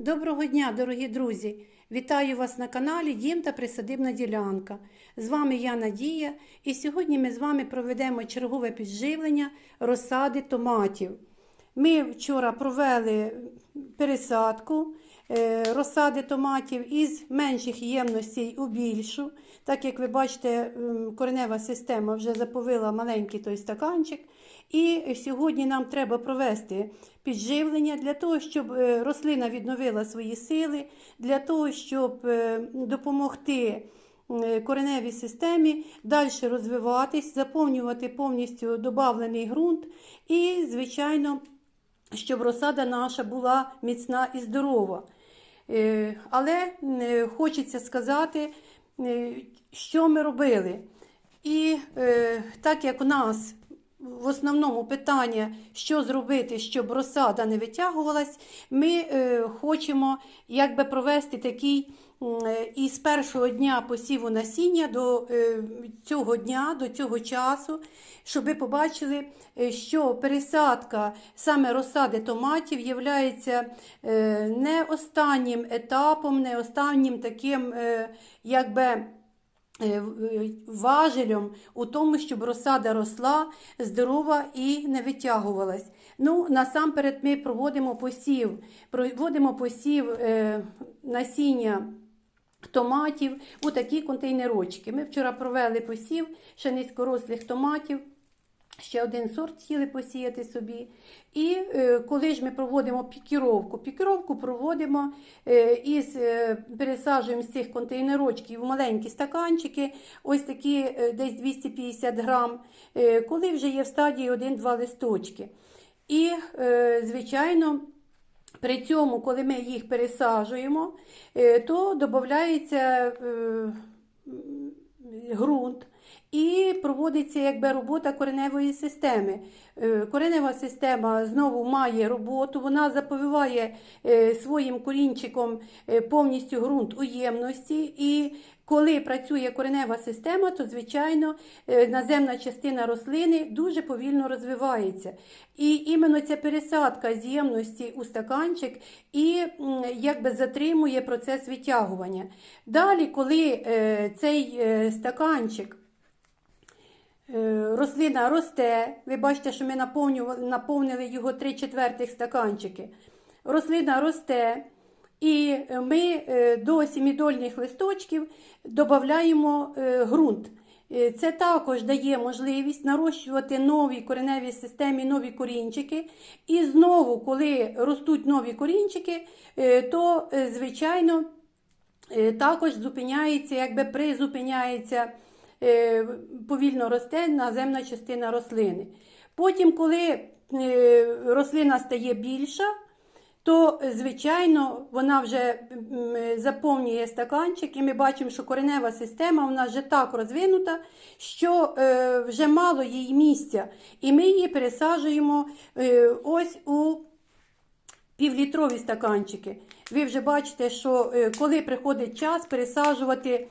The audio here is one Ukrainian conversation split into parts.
Доброго дня, дорогі друзі! Вітаю вас на каналі Дім та Присадибна ділянка. З вами я Надія, і сьогодні ми з вами проведемо чергове підживлення розсади томатів. Ми вчора провели пересадку е, розсади томатів із менших ємностей у більшу. Так як ви бачите, коренева система вже заповила маленький той стаканчик. І сьогодні нам треба провести підживлення для того, щоб е, рослина відновила свої сили, для того, щоб е, допомогти е, кореневій системі далі розвиватись, заповнювати повністю добавлений ґрунт і, звичайно, щоб розсада наша була міцна і здорова. Але хочеться сказати, що ми робили. І так як у нас в основному питання, що зробити, щоб розсада не витягувалась, ми е, хочемо якби провести такий е, із першого дня посіву насіння до е, цього дня, до цього часу, щоб ви побачили, що пересадка саме розсади томатів є не останнім етапом, не останнім таким, якби важелем у тому, щоб розсада росла здорова і не витягувалась. Ну, насамперед ми проводимо посів, проводимо посів е, насіння томатів у такі контейнерочки. Ми вчора провели посів ще низькорослих томатів. Ще один сорт хотіли посіяти собі. І е, коли ж ми проводимо пікіровку, пікіровку проводимо е, із е, пересаджуємо з цих контейнерочків в маленькі стаканчики, ось такі е, десь 250 грам, е, коли вже є в стадії 1-2 листочки. І, е, звичайно, при цьому, коли ми їх пересаджуємо, е, то додається е, ґрунт. І проводиться якби робота кореневої системи. Е, Коренева система знову має роботу, вона заповиває е, своїм корінчиком е, повністю ґрунт у ємності. І коли працює коренева система, то звичайно наземна частина рослини дуже повільно розвивається. І іменно ця пересадка з ємності у стаканчик і якби затримує процес витягування. Далі, коли цей стаканчик Рослина росте. Ви бачите, що ми наповнили його 3 четвертих стаканчики. Рослина росте, і ми е, до сімідольних листочків додаємо е, ґрунт. Е, Це також дає можливість нарощувати нові кореневі системі, нові корінчики. І знову, коли ростуть нові корінчики, е, то, е, звичайно, Е, також зупиняється, якби призупиняється, е, повільно росте наземна частина рослини. Потім, коли е, рослина стає більша, то, е, звичайно, вона вже е, заповнює стаканчик, і ми бачимо, що коренева система в нас вже так розвинута, що е, вже мало їй місця. І ми її пересаджуємо е, ось у півлітрові стаканчики. Ви вже бачите, що е, коли приходить час пересаджувати е,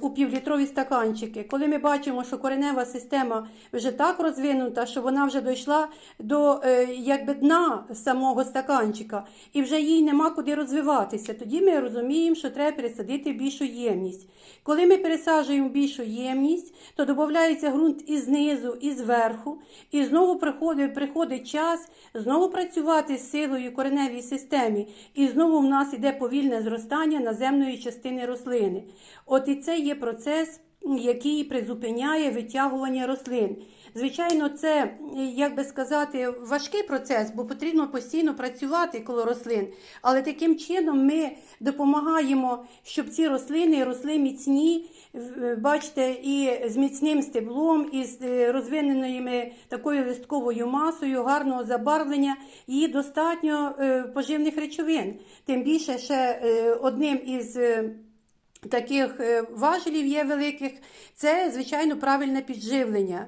у півлітрові стаканчики, коли ми бачимо, що коренева система вже так розвинута, що вона вже дійшла до е, якби дна самого стаканчика, і вже їй нема куди розвиватися, тоді ми розуміємо, що треба пересадити більшу ємність. Коли ми пересаджуємо більшу ємність, то додається ґрунт і знизу, і зверху, і знову приходить, приходить час знову працювати з силою кореневій системі, і знову в нас іде повільне зростання наземної частини рослини. От і це є процес, який призупиняє витягування рослин. Звичайно, це, як би сказати, важкий процес, бо потрібно постійно працювати коло рослин. Але таким чином ми допомагаємо, щоб ці рослини росли міцні, бачите, і з міцним стеблом, і з е, розвиненою такою листковою масою, гарного забарвлення, і достатньо е, поживних речовин. Тим більше ще е, одним із. Таких е, важелів є великих, це, звичайно, правильне підживлення.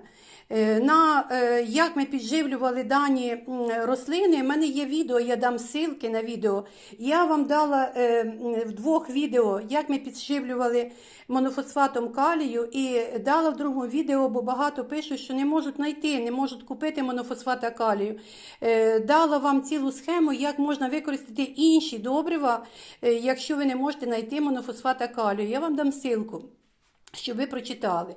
Е, На е, як ми підживлювали дані рослини, в мене є відео, я дам ссылки на відео. Я вам дала е, в двох відео, як ми підживлювали монофосфатом калію, і дала в другому відео, бо багато пишуть, що не можуть знайти, не можуть купити монофосфата калію. Дала вам цілу схему, як можна використати інші добрива, якщо ви не можете знайти монофосфата калію. Я вам дам ссылку, щоб ви прочитали.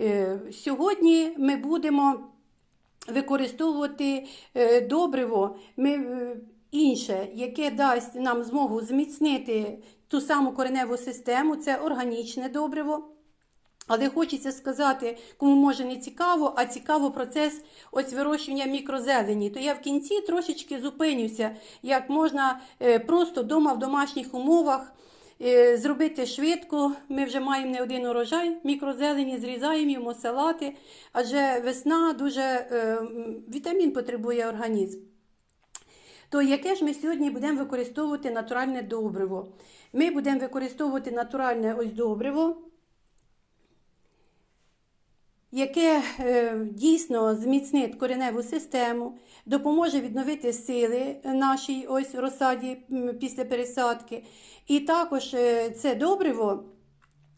Е, Сьогодні ми будемо використовувати е, добриво е, інше, яке дасть нам змогу зміцнити ту саму кореневу систему, це органічне добриво. Але хочеться сказати, кому може не цікаво, а цікаво процес ось вирощування мікрозелені. То я в кінці трошечки зупинюся, як можна просто вдома в домашніх умовах зробити швидко. Ми вже маємо не один урожай мікрозелені, зрізаємо йому салати, адже весна дуже е, вітамін потребує організм. То яке ж ми сьогодні будемо використовувати натуральне добриво? Ми будемо використовувати натуральне ось добриво яке е, дійсно зміцнить кореневу систему, допоможе відновити сили нашій ось розсаді після пересадки. І також е, це добриво.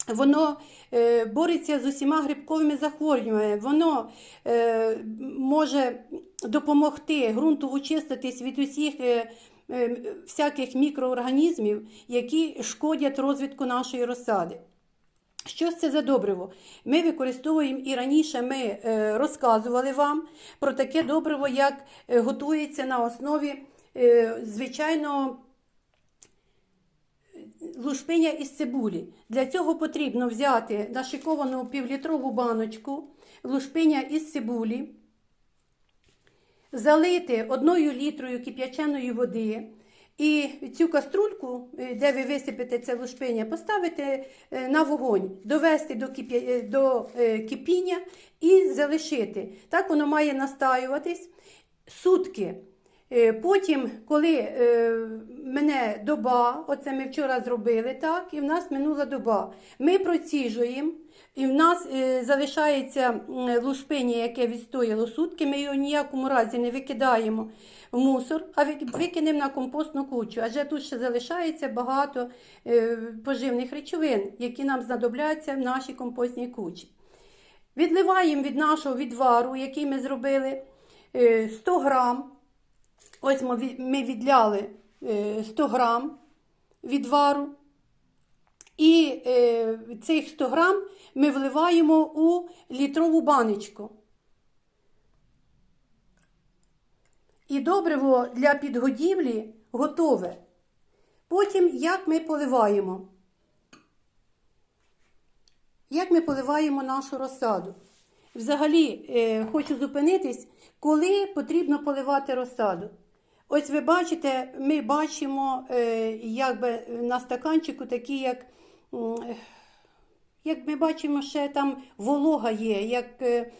Воно е, бореться з усіма грибковими захворюваннями, воно може допомогти ґрунту очиститись від усіх всяких мікроорганізмів, які шкодять розвитку нашої розсади. Що це за добриво? Ми використовуємо і раніше ми е, розказували вам про таке добриво, як е, готується на основі е, звичайного лушпиня із цибулі. Для цього потрібно взяти нашиковану півлітрову баночку лушпиня із цибулі, залити одною літрою кип'яченої води. І цю каструльку, е, де ви висипете це лушпиня, поставити е, на вогонь, довести до, кип'я... е, до кипіння і залишити. Так воно має настаюватись сутки. Потім, коли мене доба, оце ми вчора зробили, так, і в нас минула доба. Ми проціжуємо, і в нас е, залишається лушпиня, яке відстояло сутки. Ми його ніякому разі не викидаємо в мусор, а викинемо на компостну кучу. Адже тут ще залишається багато е, поживних речовин, які нам знадобляться в нашій компостній кучі. Відливаємо від нашого відвару, який ми зробили, е, 100 грам. Ось ми відляли е, 100 грам відвару. І е, цих 100 грам ми вливаємо у літрову баночку. І добриво для підгодівлі готове. Потім як ми поливаємо? Як ми поливаємо нашу розсаду? Взагалі, е, хочу зупинитись, коли потрібно поливати розсаду. Ось ви бачите, ми бачимо е, якби на стаканчику такі, як, як ми бачимо, ще там волога є, як, е,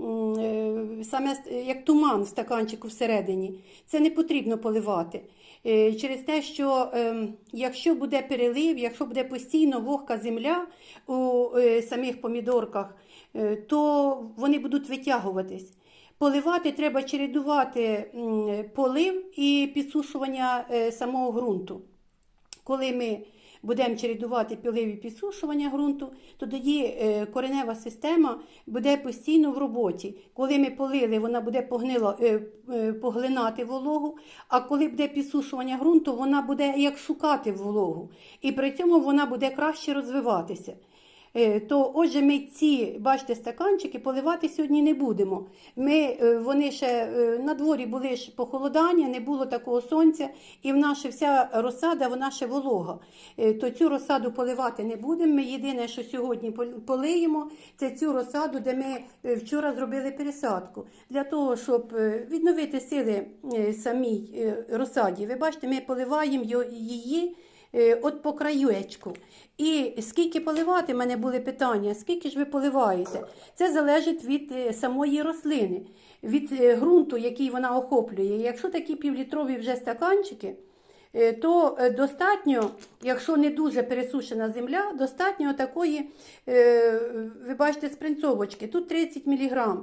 е, саме як туман в стаканчику всередині. Це не потрібно поливати. Е, Через те, що е, якщо буде перелив, якщо буде постійно вогка земля у самих помідорках, то вони будуть витягуватись. Поливати треба чередувати полив і підсушування самого ґрунту. Коли ми будемо чередувати полив і підсушування ґрунту, то тоді е, коренева система буде постійно в роботі. Коли ми полили, вона буде погнило, е, е, поглинати вологу, а коли буде підсушування ґрунту, вона буде як шукати вологу. І при цьому вона буде краще розвиватися. Е, То, отже, ми ці, бачите, стаканчики поливати сьогодні не будемо. Ми, е, вони ще е, на дворі були ж похолодання, не було такого сонця, і в нас вся розсада, вона ще волога. То цю розсаду поливати не будемо. Ми єдине, що сьогодні пол- полиємо, це цю розсаду, де ми вчора зробили пересадку. Для того, щоб відновити сили самій розсаді. Ви бачите, ми поливаємо її от по краєчку. І скільки поливати, в мене були питання, скільки ж ви поливаєте? Це залежить від е, самої рослини, від е, ґрунту, який вона охоплює. Якщо такі півлітрові вже стаканчики, е, то е, достатньо, якщо не дуже пересушена земля, достатньо такої, е, ви бачите, спринцовочки. Тут 30 мг.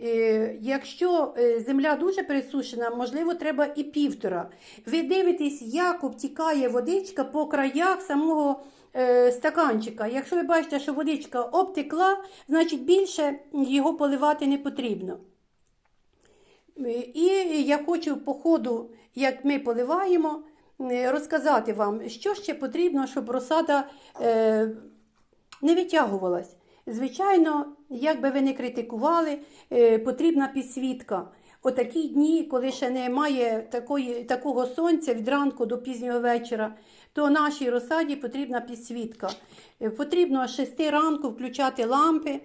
Е, Якщо е, земля дуже пересушена, можливо, треба і півтора. Ви дивитесь, як обтікає водичка по краях самого е, стаканчика. Якщо ви бачите, що водичка обтекла, значить більше його поливати не потрібно. І я хочу по ходу, як ми поливаємо, розказати вам, що ще потрібно, щоб розсада не витягувалась. Звичайно, як би ви не критикували, е, потрібна підсвітка. У такі дні, коли ще немає такої, такого сонця від ранку до пізнього вечора, то нашій розсаді потрібна підсвітка. Е, Потрібно з 6 ранку включати лампи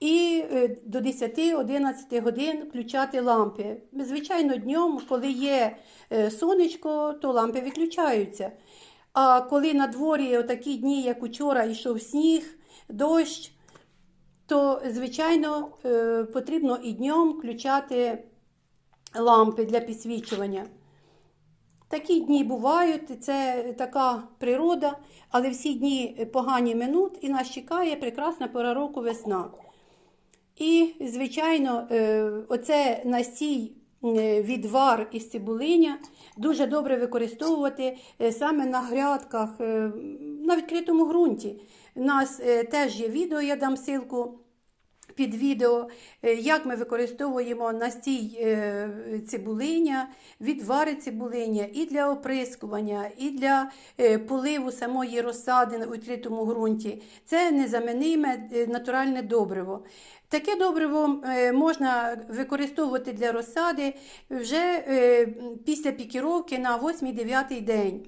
і е, до 10-11 годин включати лампи. Звичайно, днем, коли є сонечко, то лампи виключаються. А коли на дворі такі дні, як учора, йшов сніг, дощ, то, звичайно, е, потрібно і днем включати лампи для підсвічування. Такі дні бувають, це така природа, але всі дні погані минуть і нас чекає прекрасна пора року весна. І, звичайно, е, оце настій е, відвар із цибулиня дуже добре використовувати саме на грядках, на відкритому ґрунті. У нас теж є відео, я дам ссылку під відео, е, як ми використовуємо настій е, цибулиня, відвари цибулиня і для оприскування, і для е, поливу самої розсади на відкритому ґрунті. Це незаміниме е, натуральне добриво. Таке добриво можна використовувати для розсади вже після пікіровки на 8-9 день.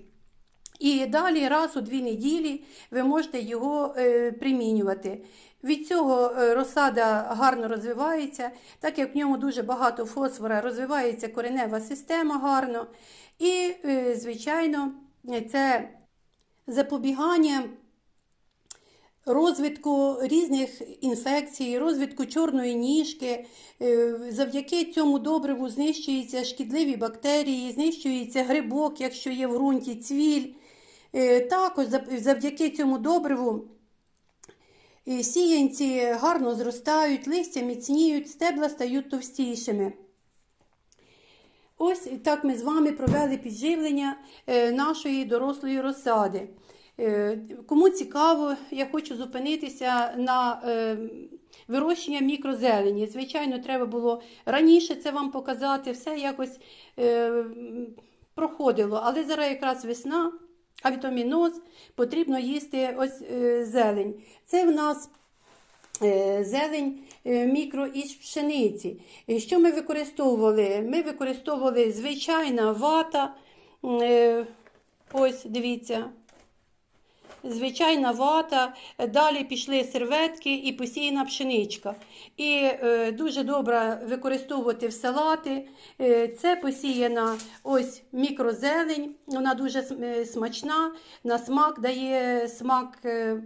І далі раз у дві неділі ви можете його е, примінювати. Від цього е, розсада гарно розвивається, так як в ньому дуже багато фосфора, розвивається коренева система гарно. І, е, звичайно, це запобігання розвитку різних інфекцій, розвитку чорної ніжки. Завдяки цьому добриву знищуються шкідливі бактерії, знищується грибок, якщо є в ґрунті цвіль. Е, Також завдяки цьому добриву сіянці гарно зростають, листя міцніють, стебла стають товстішими. Ось так ми з вами провели підживлення е, нашої дорослої розсади. Е, Кому цікаво, я хочу зупинитися на вирощення мікрозелені. Звичайно, треба було раніше це вам показати, все якось проходило. Але зараз якраз весна, а вітаміноз потрібно їсти ось е, зелень. Це в нас е, зелень е, мікро із пшениці. І Що ми використовували? Ми використовували звичайна вата. е, Ось дивіться. Звичайна вата, далі пішли серветки і посіяна пшеничка. І е, дуже добре використовувати в салати. Е, це посіяна ось мікрозелень, вона дуже е, смачна, на смак дає смак. е,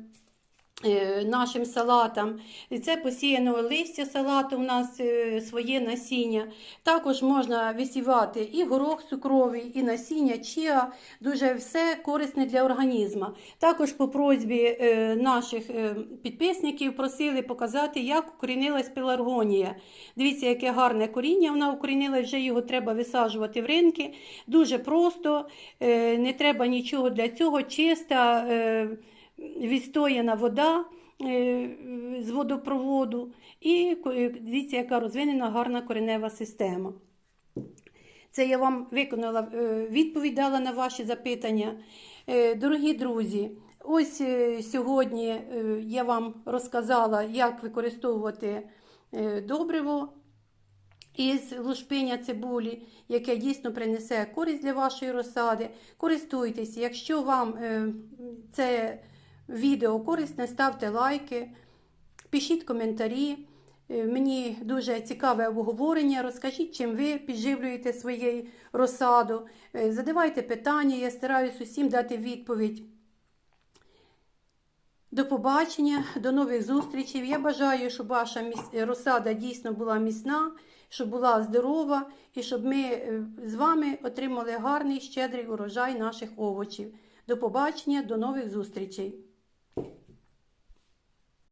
Нашим салатам. Це посіяно листя салату у нас е, своє насіння. Також можна висівати і горох цукровий, і насіння чіа. Дуже все корисне для організму. Також по просьбі е, наших е, підписників просили показати, як укорінилась пеларгонія. Дивіться, яке гарне коріння вона укорінилась, вже його треба висаджувати в ринки. Дуже просто, е, не треба нічого для цього, чиста. Відстояна вода е, з водопроводу, і е, дивіться, яка розвинена гарна коренева система. Це я вам виконала е, відповідь дала на ваші запитання. Дорогі друзі, ось сьогодні я вам розказала, як використовувати добриво із лушпиня цибулі, яке дійсно принесе користь для вашої розсади. Користуйтеся. Якщо вам це відео корисне, ставте лайки, пишіть коментарі. Е, Мені дуже цікаве обговорення. Розкажіть, чим ви підживлюєте свою розсаду. Е, Задавайте питання, я стараюсь усім дати відповідь. До побачення, до нових зустрічей. Я бажаю, щоб ваша розсада дійсно була міцна, щоб була здорова і щоб ми е, з вами отримали гарний щедрий урожай наших овочів. До побачення, до нових зустрічей.